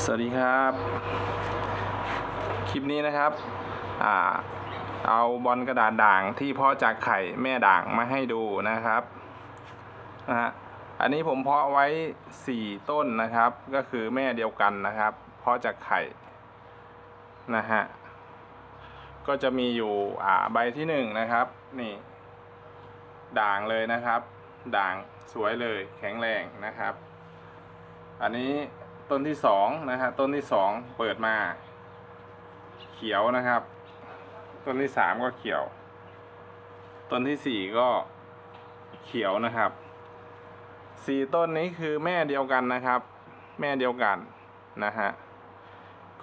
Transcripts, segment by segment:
สวัสดีครับ คลิปนี้นะครับอ่าเอาบอลกระดาษด่างที่เพาะจากไข่แม่ด่างมาให้ดูนะครับนะฮะอันนี้ผมเพาะไว้ 4 ต้นนะครับ ก็คือแม่เดียวกันนะครับ เพาะจากไข่นะฮะก็จะมีอยู่อ่าใบที่หนึ่งนะครับ นี่ ด่างเลยนะครับ ด่างสวยเลยแข็งแรงนะครับ อันนี้ ต้นที่สองนะฮะต้นที่สองเปิดมา เขียวนะครับ ต้นที่สามก็เขียว ต้นที่สี่ก็เขียวนะครับสี่ต้นนี้คือแม่เดียวกันนะครับ แม่เดียวกันนะฮะ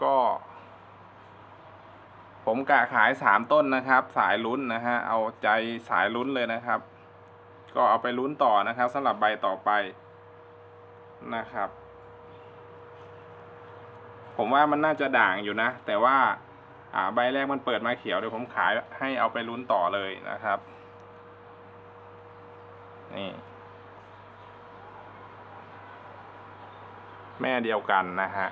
ก็ ผมกะขายสามต้นนะครับ สายลุ้นนะฮะเอาใจสายลุ้นเลยนะครับ ก็เอาไปลุ้นต่อนะครับสำหรับใบต่อไปนะครับ ผมว่ามันน่าจะด่างอยู่นะ แต่ว่าใบแรกมันเปิดมาเขียวเดี๋ยวผมขายให้เอาไปลุ้นต่อเลยนะครับนี่แม่เดียวกันนะฮะ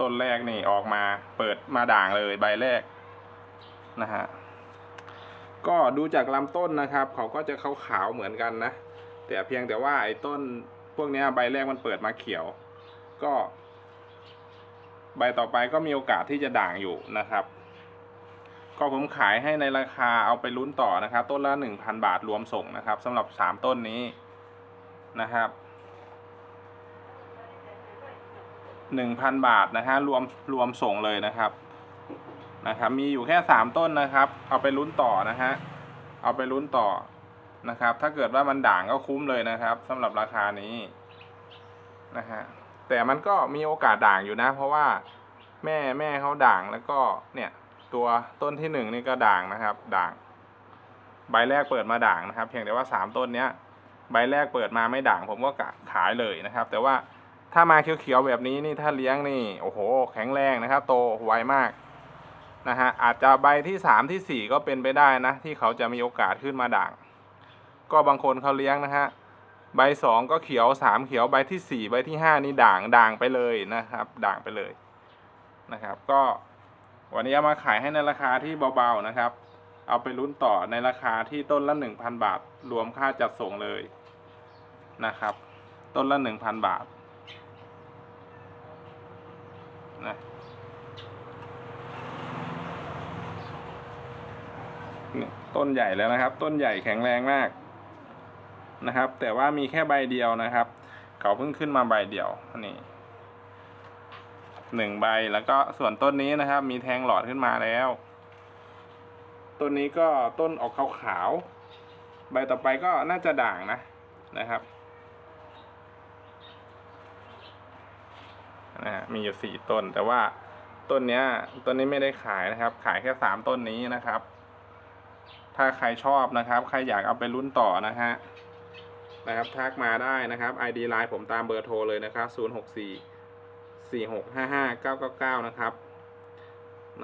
ต้นแรกนี่ออกมาเปิดมาด่างเลยใบแรกนะฮะก็ดูจากลำต้นนะครับ เขาก็จะขาวๆเหมือนกันนะ แต่เพียงแต่ว่าไอ้ต้นพวกนี้ใบแรกมันเปิดมาเขียว ก็ ใบต่อไปก็มีโอกาสที่จะด่างอยู่นะครับ ก็ผมขายให้ในราคาเอาไปลุ้นต่อนะครับ ต้นละหนึ่งพันบาทรวมส่งนะครับสำหรับสามต้นนี้นะครับหนึ่งพันบาทนะฮะรวมรวมส่งเลยนะครับนะครับมีอยู่แค่สามต้นนะครับ เอาไปลุ้นต่อนะฮะเอาไปลุ้นต่อนะครับ ถ้าเกิดว่ามันด่างก็คุ้มเลยนะครับสำหรับราคานี้นะฮะ แต่มันก็มีโอกาสด่างอยู่นะ เพราะว่าแม่แม่เขาด่างแล้วก็เนี่ยตัวต้นที่หนึ่งนี่ก็ด่างนะครับ ด่าง ใบแรกเปิดมาด่างนะครับ เพียงแต่ว่าสามต้นเนี้ยใบแรกเปิดมาไม่ด่างผมก็กะขายเลยนะครับ แต่ว่าถ้ามาเขียวๆแบบนี้นี่ถ้าเลี้ยงนี่โอ้โห แข็งแรงนะครับ โตไวมากนะฮะอาจจะใบที่สามที่สี่ก็เป็นไปได้นะ ที่เขาจะมีโอกาสขึ้นมาด่าง ก็บางคนเขาเลี้ยงนะฮะ ใบสองก็เขียวสามเขียวใบที่สี่ใบที่ห้านี่ด่างด่างไปเลยนะครับ ด่างไปเลยนะครับ ก็วันนี้เอามาขายให้ในราคาที่เบาๆนะครับ เอาไปลุ้นต่อในราคาที่ต้นละหนึ่งพันบาท รวมค่าจัดส่งเลยนะครับ ต้นละหนึ่งพันบาทนะต้นใหญ่แล้วนะครับ ต้นใหญ่แข็งแรงมาก นะครับ แต่ว่ามีแค่ใบเดียวนะครับ เขาเพิ่งขึ้นมาใบเดียวนี่หนึ่งใบแล้วก็ส่วนต้นนี้นะครับ มีแทงหลอดขึ้นมาแล้ว ต้นนี้ก็ต้นออกขาวๆใบต่อไปก็น่าจะด่างนะนะครับนะฮะมีอยู่สี่ต้น แต่ว่าต้นเนี้ยต้นนี้ไม่ได้ขายนะครับ ขายแค่สามต้นนี้นะครับ ถ้าใครชอบนะครับ ใครอยากเอาไปลุ้นต่อนะฮะ นะครับทักมาได้นะครับ ID ไลน์ผมตามเบอร์โทรเลยนะครับ 064 4655 999 นะครับ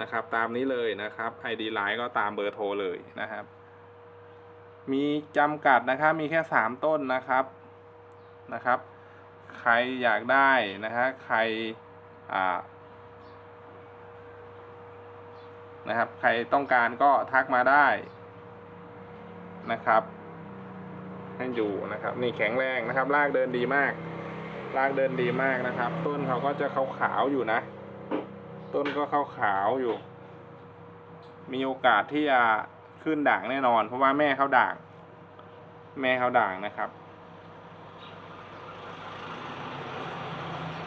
นะครับ ตามนี้เลยนะครับ ID ไลน์ก็ตามเบอร์โทรเลยนะครับ มีจำกัดนะครับมีแค่ 3 ต้นนะครับนะครับ ใครอยากได้นะฮะใครอ่านะครับ ใครต้องการก็ทักมาได้นะครับ ให้ดูนะครับ นี่แข็งแรงนะครับรากเดินดีมากรากเดินดีมากนะครับ ต้นเขาก็จะขาวๆอยู่นะ ต้นก็ขาวๆอยู่ มีโอกาสที่จะขึ้นด่างแน่นอน เพราะว่าแม่เขาด่าง แม่เขาด่างนะครับ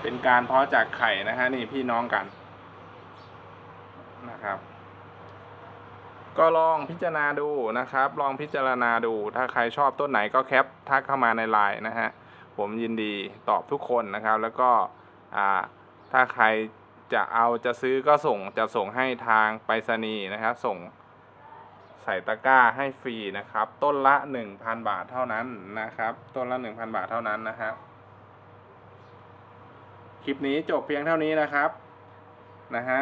เป็นการเพาะจากไข่นะฮะนี่พี่น้องกันนะครับ ก็ลองพิจารณาดูนะครับ ลองพิจารณาดู ถ้าใครชอบต้นไหนก็แคปทักเข้ามาในไลน์นะฮะ ผมยินดีตอบทุกคนนะครับ แล้วก็ถ้าใครจะเอาจะซื้อก็ส่งจะส่งให้ทางไปรษณีย์นะครับ ส่งใส่ตะกร้าให้ฟรีนะครับ ต้นละ 1,000 บาทเท่านั้นนะครับ ต้นละ 1,000 บาทเท่านั้นนะครับคลิปนี้จบเพียงเท่านี้นะครับนะฮะ